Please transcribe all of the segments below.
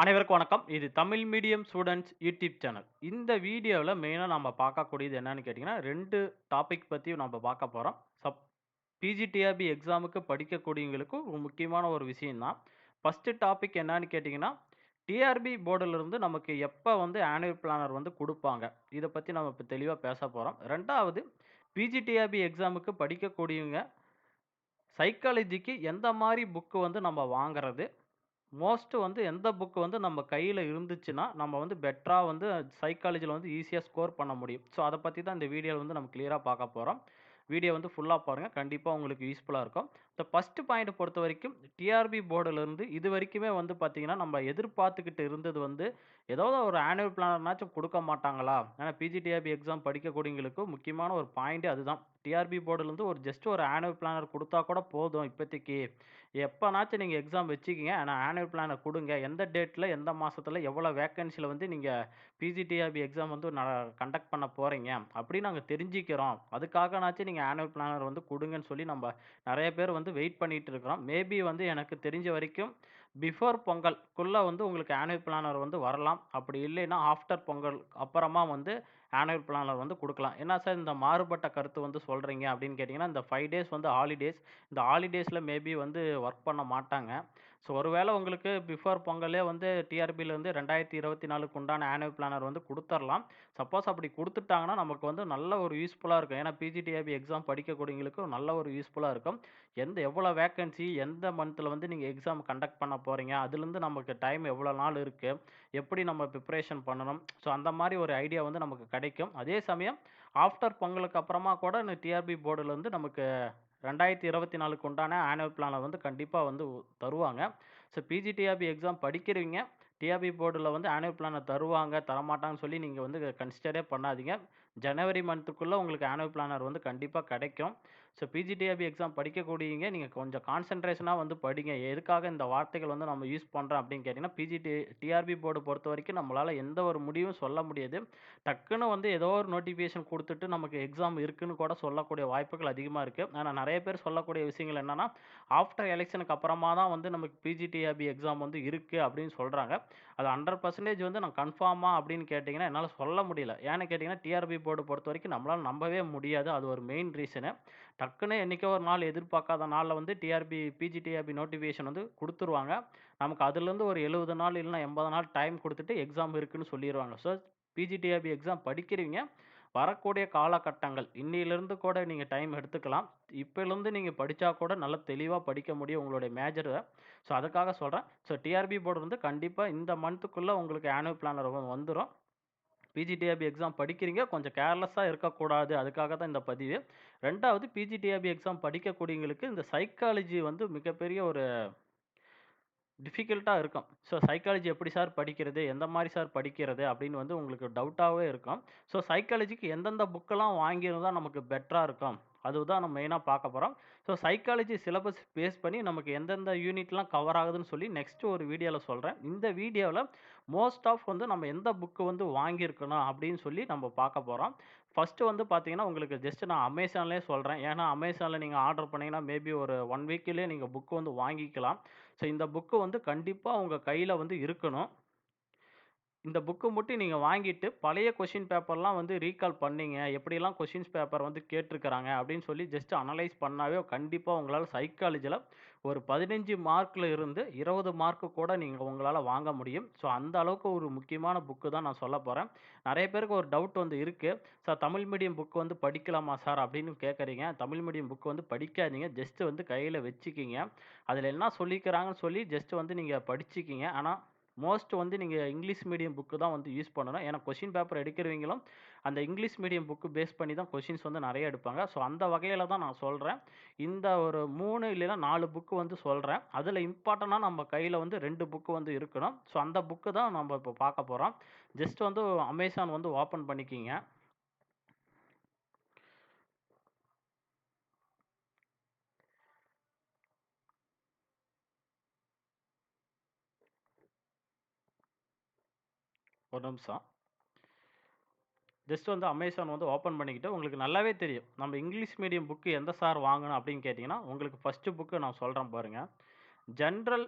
அனைவருக்கும் வணக்கம். இது Tamil medium students YouTube channel. இந்த வீடியோவில் மெயினாக நம்ம பார்க்கக்கூடியது என்னன்னு கேட்டிங்கன்னா ரெண்டு டாபிக் பற்றி நம்ம பார்க்க போகிறோம் சப் பிஜிடிஆர்பி எக்ஸாமுக்கு படிக்கக்கூடியவங்களுக்கு ஒரு முக்கியமான ஒரு விஷயம் தான். டாபிக் என்னன்னு கேட்டிங்கன்னா டிஆர்பி போர்டிலிருந்து நமக்கு எப்போ வந்து ஆனுவல் பிளானர் வந்து கொடுப்பாங்க இதை பற்றி நம்ம இப்போ தெளிவாக பேசப் போறோம். 2வது பிஜிடிஆர்பி எக்ஸாமுக்கு படிக்கக்கூடியவங்க சைக்காலஜிக்கு எந்த மாதிரி புக்கு வந்து நம்ம வாங்குறது? மோஸ்ட் வந்து எந்த புக் வந்து நம்ம கையில் இருந்துச்சுன்னா, நம்ம வந்து பெட்டராக வந்து சைக்காலஜியில் வந்து ஈஸியாக ஸ்கோர் பண்ண முடியும். ஸோ அதை பற்றி தான் இந்த வீடியோவில் வந்து நம்ம கிளியராக பார்க்க போகிறோம் வீடியோ வந்து ஃபுல்லாக பாருங்கள் கண்டிப்பாக உங்களுக்கு யூஸ்ஃபுல்லாக இருக்கும். இந்த ஃபஸ்ட்டு பாயிண்ட் பொறுத்தவரைக்கும் டிஆர்பி போர்டுலேருந்து இது வரைக்குமே வந்து பார்த்திங்கன்னா நம்ம எதிர்பார்த்துக்கிட்டு இருந்தது வந்து, ஏதாவது ஒரு ஆனுவல் பிளானர்னாச்சும் கொடுக்க மாட்டாங்களா? ஏன்னா பிஜிடிஆர்பி எக்ஸாம் படிக்கக்கூடியவங்களுக்கு முக்கியமான ஒரு பாயிண்ட்டே அதுதான். டிஆர்பி போர்டுலேருந்து ஒரு ஜஸ்ட் ஒரு ஆனுவல் பிளானர் கொடுத்தா கூட போதும் இப்போதைக்கு. எப்போனாச்சும் நீங்கள் எக்ஸாம் வச்சுக்கிங்க ஆனால் ஆனுவல் பிளானை கொடுங்க எந்த டேட்டில் எந்த மாதத்தில் எவ்வளோ வேக்கன்சியில் வந்து நீங்கள் பிஜிடிஆர்பி எக்ஸாம் வந்து கண்டக்ட் பண்ண போகிறீங்க அப்படின்னு நாங்கள் தெரிஞ்சுக்கிறோம். அதுக்காகனாச்சும் நீங்கள் ஆனுவல் பிளானர் வந்து கொடுங்கன்னு சொல்லி நம்ம நிறைய பேர் வந்து வெயிட் பண்ணிகிட்டு இருக்கிறோம். மேபி வந்து எனக்கு தெரிஞ்ச வரைக்கும் பிஃபோர் பொங்கல்க்குள்ள வந்து உங்களுக்கு ஆனுவல் பிளானர் வந்து வரலாம். அப்படி இல்லைன்னா ஆஃப்டர் பொங்கல் அப்புறமா வந்து ஆனுவல் பிளானில் வந்து கொடுக்கலாம் என்ன சார் இந்த மாறுபட்ட கருத்து வந்து சொல்கிறீங்க அப்படின்னு கேட்டிங்கன்னா இந்த ஃபைவ் டேஸ் வந்து ஹாலிடேஸ். இந்த ஹாலிடேஸில் மேபி வந்து ஒர்க் பண்ண மாட்டாங்க. ஸோ ஒருவேளை உங்களுக்கு பிஃபோர் பொங்கலே வந்து டிஆர்பிலருந்து 2024க்கு உண்டான ஆனுவல் பிளானர் வந்து கொடுத்துர்லாம் சப்போஸ் அப்படி கொடுத்துட்டாங்கன்னா நமக்கு வந்து நல்ல ஒரு யூஸ்ஃபுல்லாக இருக்கும். ஏன்னா பிஜிடிஆர்பி எக்ஸாம் படிக்கக்கூடியவங்களுக்கு நல்ல ஒரு யூஸ்ஃபுல்லாக இருக்கும். எந்த எவ்வளோ வேக்கன்சி, எந்த மந்தில் வந்து நீங்கள் எக்ஸாம் கண்டக்ட் பண்ண போகிறீங்க அதுலேருந்து நமக்கு டைம் எவ்வளோ நாள் இருக்குது எப்படி நம்ம பிரிப்பரேஷன் பண்ணணும்? ஸோ அந்த மாதிரி ஒரு ஐடியா வந்து நமக்கு கிடைக்கும். அதே சமயம் ஆஃப்டர் பொங்கலுக்கு அப்புறமா கூட டிஆர்பி டிஆர்பி வந்து நமக்கு 2024க்கு உண்டான ஆனுவல் பிளானை வந்து கண்டிப்பாக வந்து தருவாங்க. ஸோ பிஜிடிஆபி எக்ஸாம் படிக்கிறவங்க டிஆபி போர்டில் வந்து ஆனுவல் பிளானை தருவாங்க, தரமாட்டாங்கன்னு சொல்லி நீங்கள் வந்து கன்சிடரே பண்ணாதீங்க. ஜனவரி மந்த்துக்குள்ளே உங்களுக்கு ஆனுவல் பிளானர் வந்து கண்டிப்பாக கிடைக்கும். ஸோ பிஜிடிஏபி எக்ஸாம் படிக்கக்கூடியவங்க நீங்கள் கொஞ்சம் கான்சன்ட்ரேஷனாக வந்து படிங்க. எதுக்காக இந்த வார்த்தைகள் வந்து நம்ம யூஸ் பண்ணுறோம் அப்படின்னு கேட்டிங்கன்னா பிஜிடி டிஆர்பி போர்டு பொறுத்த வரைக்கும் நம்மளால் எந்த ஒரு முடிவும் சொல்ல முடியாது. டக்குன்னு வந்து ஏதோ ஒரு நோட்டிஃபிகேஷன் கொடுத்துட்டு நமக்கு எக்ஸாம் இருக்குன்னு கூட சொல்லக்கூடிய வாய்ப்புகள் அதிகமாக இருக்குது ஆனால் நிறைய பேர் சொல்லக்கூடிய விஷயங்கள் என்னென்னா ஆஃப்டர் எலெக்ஷனுக்கு அப்புறமா தான் வந்து நமக்கு பிஜிடிஆர்பி எக்ஸாம் வந்து இருக்குது அப்படின்னு சொல்கிறாங்க அது 100% வந்து நான் கன்ஃபார்மாக அப்படின்னு கேட்டிங்கன்னா என்னால் சொல்ல முடியல. ஏன்னு கேட்டிங்கன்னா டிஆர்பி போர்டு பொறுத்த வரைக்கும் நம்மளால் நம்பவே முடியாது. அது ஒரு மெயின் ரீசனு. டக்குனு என்றைக்கோ ஒரு நாள் எதிர்பார்க்காத நாளில் வந்து டிஆர்பி பிஜிடிஆர்பி நோட்டிஃபிகேஷன் வந்து கொடுத்துருவாங்க நமக்கு அதுலேருந்து ஒரு 70 நாள் இல்லைன்னா எண்பது நாள் டைம் கொடுத்துட்டு எக்ஸாம் இருக்குன்னு சொல்லிடுவாங்க ஸோ பிஜிடிஆர்பி எக்ஸாம் படிக்கிறவங்க வரக்கூடிய காலகட்டங்கள் இன்னிலிருந்து கூட நீங்கள் டைம் எடுத்துக்கலாம். இப்போலேருந்து நீங்கள் படித்தா கூட நல்லா தெளிவாக படிக்க முடியும் உங்களுடைய மேஜரை ஸோ அதுக்காக சொல்கிறேன் ஸோ டிஆர்பி போர்டு வந்து கண்டிப்பாக இந்த மந்த்துக்குள்ளே உங்களுக்கு ஆனுவல் பிளானர் வந்துடும் பிஜிடிஏபி எக்ஸாம் படிக்கிறீங்க. கொஞ்சம் கேர்லெஸ்ஸாக இருக்கக்கூடாது. அதுக்காக தான் இந்த பதிவு. 2வது பிஜிடிஆர்பி எக்ஸாம் படிக்கக்கூடியவங்களுக்கு இந்த சைக்காலஜி வந்து மிகப்பெரிய ஒரு டிஃபிகல்ட்டாக இருக்கும். ஸோ சைக்காலஜி எப்படி சார் படிக்கிறது? எந்த மாதிரி சார் படிக்கிறது? அப்படின்னு வந்து உங்களுக்கு டவுட்டாகவே இருக்கும். ஸோ சைக்காலஜிக்கு எந்தெந்த புக்கெல்லாம் வாங்கியிருந்தா நமக்கு பெட்டராக இருக்கும்? அதுதான் நம்ம மெயினாக பார்க்க போகிறோம் ஸோ சைக்காலஜி சிலபஸ் பேஸ் பண்ணி நமக்கு எந்தெந்த யூனிட்லாம் கவர் ஆகுதுன்னு சொல்லி நெக்ஸ்ட் ஒரு வீடியோவில் சொல்கிறேன் இந்த வீடியோவில் மோஸ்ட் ஆஃப் வந்து நம்ம எந்த புக்கு வந்து வாங்கியிருக்கணும் அப்படின்னு சொல்லி நம்ம பார்க்க போகிறோம் ஃபஸ்ட்டு வந்து பார்த்தீங்கன்னா, உங்களுக்கு ஜஸ்ட்டு நான் அமேசான்லேயே சொல்கிறேன் ஏன்னா அமேசானில் நீங்கள் ஆர்டர் பண்ணிங்கன்னா மேபி ஒரு ஒன் வீக்கிலே நீங்கள் புக்கு வந்து வாங்கிக்கலாம். ஸோ இந்த புக்கு வந்து கண்டிப்பாக உங்கள் கையில் வந்து இருக்கணும். இந்த புக்கு மட்டும் நீங்கள் வாங்கிட்டு, பழைய கொஷின் பேப்பர்லாம் வந்து ரீகால் பண்ணீங்க. எப்படியெல்லாம் கொஷின்ஸ் பேப்பர் வந்து கேட்டிருக்கிறாங்க அப்படின்னு சொல்லி ஜஸ்ட் அனலைஸ் பண்ணாவே கண்டிப்பாக உங்களால் சைக்காலஜியில் ஒரு 15 மார்க்ல இருந்து 20 மார்க்கு கூட நீங்க உங்களால வாங்க முடியும். ஸோ அந்த அளவுக்கு ஒரு முக்கியமான புக்கு தான் நான் சொல்லப் போறேன். நெறைய பேருக்கு ஒரு டவுட் வந்து இருக்கு. சார் தமிழ் மீடியம் புக் வந்து படிக்கலாமா சார்? அப்படின்னு கேட்கறீங்க. தமிழ் மீடியம் புக் வந்து படிக்காதீங்க. ஜஸ்ட் வந்து கையில வச்சுக்கிங்க. அதில் என்ன சொல்லிக்கிறாங்கன்னு சொல்லி ஜஸ்ட் வந்து நீங்க படிச்சுக்கிங்க. ஆனா மோஸ்ட் வந்து நீங்கள் இங்கிலீஷ் மீடியம் புக்கு தான் வந்து யூஸ் பண்ணணும். ஏன்னா கொஷின் பேப்பர் எடுக்கிறவங்களும் அந்த இங்கிலீஷ் மீடியம் புக்கு பேஸ் பண்ணி தான் கொஷின்ஸ் வந்து நிறைய எடுப்பாங்க. ஸோ அந்த வகையில் தான் நான் சொல்கிறேன் இந்த ஒரு மூணு இல்லைன்னா நாலு புக்கு வந்து சொல்கிறேன் அதில் இம்பார்ட்டன்ட்டா நம்ம கையில் வந்து ரெண்டு புக்கு வந்து இருக்கணும். ஸோ அந்த புக்கு தான் நம்ம இப்போ பார்க்க போகிறோம் ஜஸ்ட் வந்து அமேசான் வந்து ஓப்பன் பண்ணிக்கிங்க. ஒரு நிமிஷம். ஜஸ்ட் வந்து அமேசான் வந்து ஓப்பன் பண்ணிக்கிட்டு உங்களுக்கு நல்லாவே தெரியும். நம்ம இங்கிலீஷ் மீடியம் புக்கு எந்த சார் வாங்கணும் அப்படின்னு கேட்டிங்கன்னா உங்களுக்கு ஃபஸ்ட்டு புக்கு நான் சொல்கிறேன் பாருங்கள் general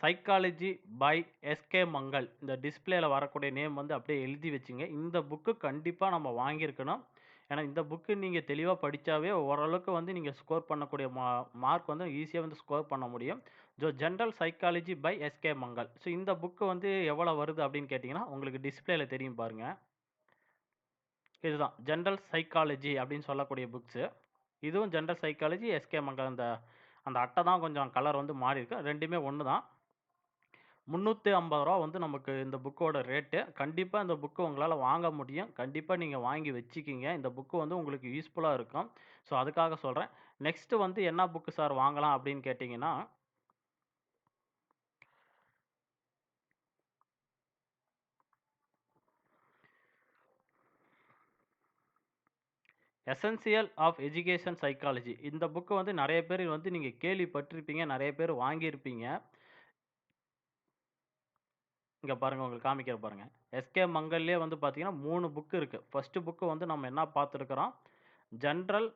psychology by S K Mangal. இந்த டிஸ்பிளேயில் வரக்கூடிய நேம் வந்து அப்படியே எழுதி வச்சுங்க. இந்த புக்கு கண்டிப்பாக நம்ம வாங்கியிருக்கணும். ஏன்னா, இந்த புக்கு நீங்கள் தெளிவாக படித்தாவே ஓரளவுக்கு வந்து நீங்கள் ஸ்கோர் பண்ணக்கூடிய மா மார்க் வந்து ஈஸியாக வந்து ஸ்கோர் பண்ண முடியும். Joe general psychology by S K Mangal. So இந்த புக்கு வந்து எவ்வளோ வருது அப்படின்னு கேட்டிங்கன்னா உங்களுக்கு டிஸ்பிளேல தெரியும் பாருங்கள் இதுதான் ஜென்ரல் சைக்காலஜி அப்படின்னு சொல்லக்கூடிய புக்ஸு. இதுவும் ஜென்ரல் சைக்காலஜி, எஸ்கே மங்கள் அந்த அந்த அட்டை தான் கொஞ்சம் கலர் வந்து மாறியிருக்கு. 2மே ஒண்ணு தான். முந்நூற்றி ஐம்பது ரூபா வந்து நமக்கு இந்த புக்கோட ரேட்டு. கண்டிப்பாக இந்த புக்கு உங்களால் வாங்க முடியும். கண்டிப்பாக நீங்கள் வாங்கி வச்சுக்கிங்க. இந்த புக்கு வந்து உங்களுக்கு யூஸ்ஃபுல்லாக இருக்கும். ஸோ அதுக்காக சொல்கிறேன் நெக்ஸ்ட்டு வந்து என்ன புக்கு சார் வாங்கலாம் அப்படின்னு கேட்டிங்கன்னா எசென்சியல் ஆஃப் எஜுகேஷன் சைக்காலஜி. இந்த புக்கு வந்து நிறைய பேர் வந்து நீங்கள் கேள்விப்பட்டிருப்பீங்க. நிறைய பேர் வாங்கியிருப்பீங்க. இங்க பாருங்க உங்களுக்கு காமிக்கிறேன் பாருங்க. எஸ்கே மங்கல்லேயே வந்து பார்த்தீங்கன்னா 3 புக் இருக்கு. ஃபர்ஸ்ட் புக் வந்து நம்ம என்ன பார்த்துருக்குறோம் general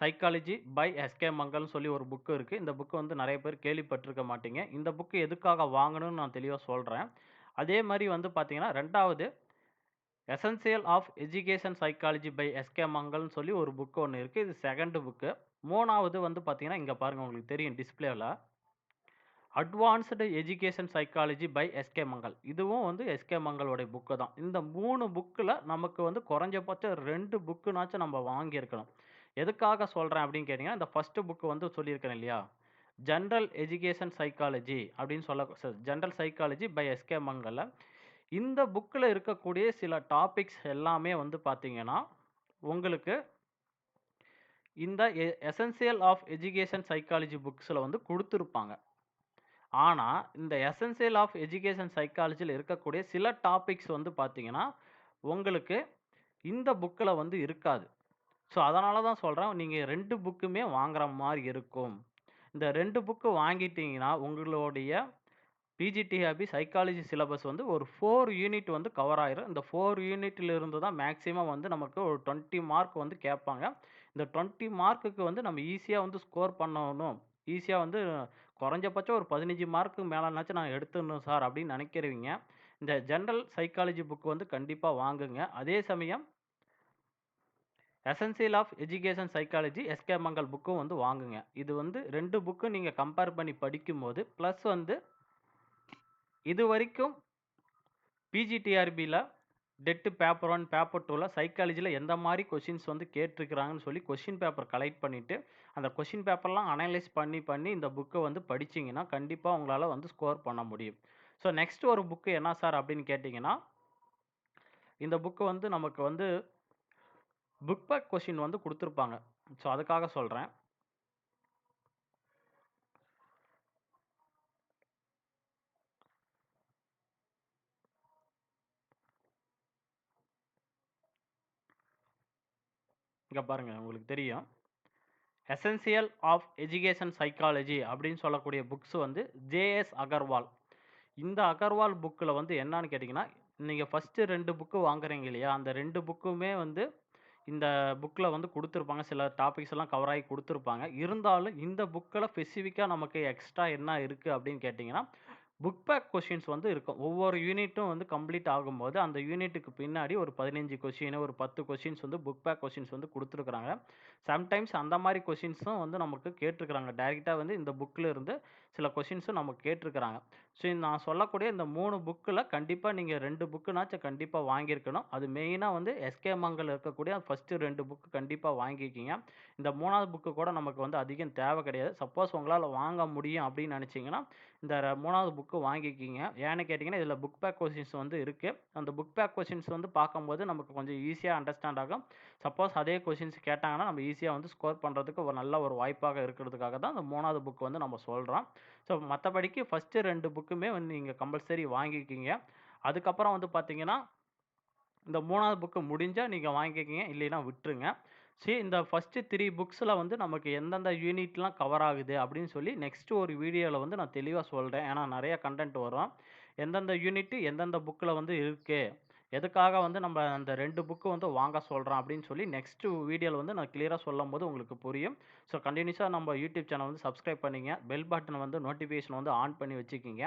psychology by S K மங்கல்னு சொல்லி ஒரு புக் இருக்கு. இந்த புக் வந்து நிறைய பேர் கேள்விப்பட்டிருக்க மாட்டீங்க. இந்த புக் எதுக்காக வாங்கணும்னு நான் தெளிவா சொல்றேன். அதே மாரி வந்து பார்த்தீங்கன்னா 2வது essential of education psychology by S K மங்கல்னு சொல்லி ஒரு புக் ஒண்ணு இருக்கு. இது செகண்டு புக்கு. 3வது வந்து பார்த்தீங்கன்னா, இங்க பாருங்க உங்களுக்கு தெரியும் டிஸ்ப்ளேல. Advanced education psychology by S K Mangal. இதுவும் வந்து எஸ்கே மங்களோடைய புக்கு தான். இந்த மூணு புக்கில் நமக்கு வந்து குறைஞ்சபட்சம் ரெண்டு புக்குனாச்சும் நம்ம வாங்கியிருக்கணும். எதுக்காக சொல்கிறேன் அப்படின்னு கேட்டிங்கன்னா இந்த ஃபஸ்ட்டு புக் வந்து சொல்லியிருக்கிறேன் இல்லையா? ஜென்ரல் எஜுகேஷன் சைக்காலஜி அப்படின்னு சொல்ல ஜென்ரல் சைக்காலஜி பை எஸ்கே மங்கல்ல. இந்த புக்கில் இருக்கக்கூடிய சில டாபிக்ஸ் எல்லாமே வந்து பார்த்தீங்கன்னா, உங்களுக்கு இந்த a essential of education psychology புக்ஸில் வந்து கொடுத்துருப்பாங்க ஆனால் இந்த எசன்சியல் ஆஃப் எஜுகேஷன் சைக்காலஜியில் இருக்கக்கூடிய சில டாபிக்ஸ் வந்து பார்த்தீங்கன்னா, உங்களுக்கு இந்த புக்கில் வந்து இருக்காது. ஸோ அதனால தான் சொல்கிறேன் நீங்கள் ரெண்டு புக்குமே வாங்குற மாதிரி இருக்கும். இந்த ரெண்டு புக்கு வாங்கிட்டீங்கன்னா, உங்களுடைய பிஜிடிஆர்பி சைக்காலஜி சிலபஸ் வந்து ஒரு ஃபோர் யூனிட் வந்து கவர் ஆயிரும். இந்த ஃபோர் யூனிட்லேருந்து தான் மேக்ஸிமம் வந்து நமக்கு ஒரு 20 மார்க் வந்து கேட்பாங்க. இந்த 20 மார்க்குக்கு வந்து நம்ம ஈஸியாக வந்து ஸ்கோர் பண்ணணும். ஈஸியாக வந்து குறைஞ்சபட்சம் ஒரு பதினஞ்சு மார்க்கு மேலேனாச்சும் நான் எடுத்துடணும் சார் அப்படின்னு நினைக்கிறவங்க இந்த ஜென்ரல் சைக்காலஜி புக் வந்து கண்டிப்பாக வாங்குங்க. அதே சமயம் essential of education psychology S K Mangal புக்கும் வந்து வாங்குங்க. இது வந்து ரெண்டு புக்கும் நீங்கள் கம்பேர் பண்ணி படிக்கும்போது, ப்ளஸ் வந்து இது வரைக்கும் பிஜிடிஆர்பியில் டெட்டு பேப்பர் ஒன் பேப்பர் டூவில் சைக்காலஜியில் எந்த மாதிரி கொஷின்ஸ் வந்து கேட்டிருக்கிறாங்கன்னு சொல்லி கொஷின் பேப்பர் கலெக்ட் பண்ணிட்டு, அந்த கொஷின் பேப்பர்லாம் அனலைஸ் பண்ணி பண்ணி இந்த புக்கை வந்து படிச்சிங்கன்னா கண்டிப்பாக உங்களால் வந்து ஸ்கோர் பண்ண முடியும். ஸோ நெக்ஸ்ட் ஒரு புக்கு என்ன சார் அப்படின்னு கேட்டிங்கன்னா இந்த புக்கு வந்து நமக்கு வந்து புக் பேக் கொஷின் வந்து கொடுத்துருப்பாங்க ஸோ அதுக்காக சொல்கிறேன் இங்க பாருங்க உங்களுக்கு தெரியும். எசென்சியல் ஆஃப் எஜுகேஷன் சைக்காலஜி அப்படின்னு சொல்லக்கூடிய புக்ஸ் வந்து ஜே.எஸ். அகர்வால். இந்த அகர்வால் புக்கில் வந்து என்னன்னு கேட்டிங்கன்னா நீங்கள் ஃபஸ்ட்டு ரெண்டு புக்கு வாங்குறீங்க இல்லையா? அந்த ரெண்டு புக்குமே வந்து இந்த புக்கில் வந்து கொடுத்துருப்பாங்க சில டாபிக்ஸ் எல்லாம் கவர் ஆகி கொடுத்துருப்பாங்க இருந்தாலும் இந்த புக்கில் ஸ்பெசிஃபிக்காக நமக்கு எக்ஸ்ட்ரா என்ன இருக்குது அப்படின்னு கேட்டிங்கன்னா புக் பேக் கொஷின்ஸ் வந்து இருக்கும். ஒவ்வொரு யூனிட்டும் வந்து கம்ப்ளீட் ஆகும்போது, அந்த யூனிட்டுக்கு பின்னாடி ஒரு பதினஞ்சு கொஷின் ஒரு பத்து கொஷின்ஸ் வந்து புக் பேக் கொஷின்ஸ் வந்து கொடுத்துருக்குறாங்க சம்டைம்ஸ் அந்த மாதிரி கொஷின்ஸும் வந்து நமக்கு கேட்டிருக்கிறாங்க. டேரெக்டாக வந்து இந்த புக்கில் இருந்து சில கொஷின்ஸும் நம்ம கேட்டிருக்கிறாங்க. ஸோ நான் சொல்லக்கூடிய இந்த மூணு புக்கில் கண்டிப்பாக நீங்கள் ரெண்டு புக்குனாச்சும் கண்டிப்பாக வாங்கியிருக்கணும். அது மெயினாக வந்து எஸ்கே மங்கல் இருக்கக்கூடிய ஃபஸ்ட்டு ரெண்டு புக்கு கண்டிப்பாக வாங்கிக்கிங்க. இந்த மூணாவது புக்கு கூட நமக்கு வந்து அதிகம் தேவை கிடையாது. சப்போஸ் உங்களால் வாங்க முடியும் அப்படின்னு நினச்சிங்கன்னா இந்த மூணாவது புக்கு வாங்கிக்கிங்க. ஏன்னு கேட்டிங்கன்னா இதில் புக் பேக் கொஷின்ஸ் வந்து இருக்குது அந்த புக் பேக் கொஷின்ஸ் வந்து பார்க்கும்போது நமக்கு கொஞ்சம் ஈஸியாக அண்டர்ஸ்டாண்ட் ஆகும். சப்போஸ் அதே கொஷின்ஸ் கேட்டாங்கன்னா, நம்ம ஈஸியாக வந்து ஸ்கோர் பண்ணுறதுக்கு ஒரு நல்ல ஒரு வாய்ப்பாக இருக்கிறதுக்காக தான், அந்த மூணாவது புக் வந்து நம்ம சொல்கிறோம் ஸோ மற்றபடிக்கு ஃபஸ்ட்டு ரெண்டு புக்குமே வந்து நீங்கள் கம்பல்சரி வாங்கிக்கிங்க. அதுக்கப்புறம் வந்து பார்த்தீங்கன்னா, இந்த மூணாவது புக்கு முடிஞ்சால் நீங்கள் வாங்கிக்கிங்க. இல்லைன்னா விட்டுருங்க. சரி இந்த ஃபஸ்ட்டு த்ரீ புக்ஸில் வந்து நமக்கு எந்தெந்த யூனிட்லாம் கவர் ஆகுது அப்படின்னு சொல்லி நெக்ஸ்ட் ஒரு வீடியோவில் வந்து நான் தெளிவாக சொல்கிறேன் ஏன்னா நிறையா கன்டென்ட் வரும். எந்தெந்த யூனிட்டு எந்தெந்த புக்கில் வந்து இருக்குது எதுக்காக வந்து நம்ம அந்த ரெண்டு புக்கு வந்து வாங்க சொல்கிறோம் அப்படின்னு சொல்லி நெக்ஸ்ட் வீடியோவில் வந்து நான் கிளியரா சொல்லும்போது உங்களுக்கு புரியும். ஸோ கண்டினியூஸாக நம்ம யூடியூப் சேனல் வந்து சப்ஸ்கிரைப் பண்ணிங்க. பெல் பட்டன் வந்து நோட்டிஃபிகேஷன் வந்து ஆன் பண்ணி வச்சுக்கிங்க.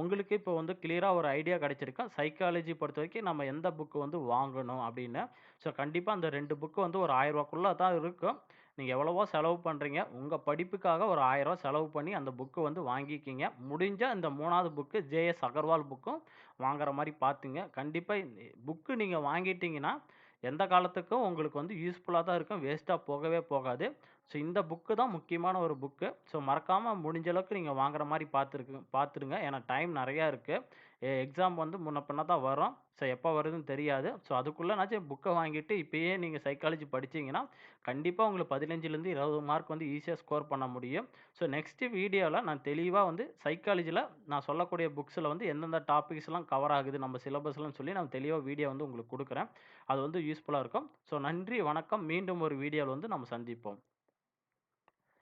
உங்களுக்கு இப்போ வந்து கிளியராக ஒரு ஐடியா கிடைச்சிருக்கும். சைக்காலஜி பொறுத்த வரைக்கும் நம்ம எந்த புக்கு வந்து வாங்கணும் அப்படின்னு. ஸோ கண்டிப்பாக அந்த ரெண்டு புக்கு வந்து ஒரு ரூ. 1000க்குள்ள தான் இருக்கும். நீங்கள் எவ்வளவோ செலவு பண்ணுறீங்க உங்கள் படிப்புக்காக ஒரு ரூ. 1000 செலவு பண்ணி அந்த புக்கு வந்து வாங்கிக்கிங்க. முடிஞ்சால் இந்த மூணாவது புக்கு ஜே.எஸ். அகர்வால் புக்கும் வாங்குற மாதிரி பார்த்துங்க. கண்டிப்பாக புக்கு நீங்கள் வாங்கிட்டீங்கன்னா, எந்த காலத்துக்கும் உங்களுக்கு வந்து யூஸ்ஃபுல்லாக தான் இருக்கும். வேஸ்ட்டாக போகவே போகாது. ஸோ இந்த புக்கு தான் முக்கியமான ஒரு புக்கு ஸோ மறக்காமல் முடிஞ்ச அளவுக்கு நீங்கள் வாங்குற மாதிரி பார்த்துருக்கு பார்த்துருங்க ஏன்னா டைம் நிறையா இருக்குது எக்ஸாம் வந்து முன்ன பின்ன தான் வரும். ஸோ எப்போ வருதுன்னு தெரியாது. ஸோ அதுக்குள்ளேனாச்சும் புக்கை வாங்கிட்டு இப்போயே நீங்கள் சைக்காலஜி படிச்சீங்கன்னா, கண்டிப்பாக உங்களுக்கு 15லேருந்து 20 மார்க் வந்து ஈஸியாக ஸ்கோர் பண்ண முடியும். ஸோ நெக்ஸ்ட்டு வீடியோவில் நான் தெளிவாக வந்து சைக்காலஜியில் நான் சொல்லக்கூடிய புக்ஸில் வந்து எந்தெந்த டாபிக்ஸ்லாம் கவர் ஆகுது நம்ம சிலபஸ்லன்னு சொல்லி நான் தெளிவாக வீடியோ வந்து உங்களுக்கு கொடுக்குறேன் அது வந்து யூஸ்ஃபுல்லாக இருக்கும். ஸோ நன்றி, வணக்கம். மீண்டும் ஒரு வீடியோவில் வந்து நம்ம சந்திப்போம்.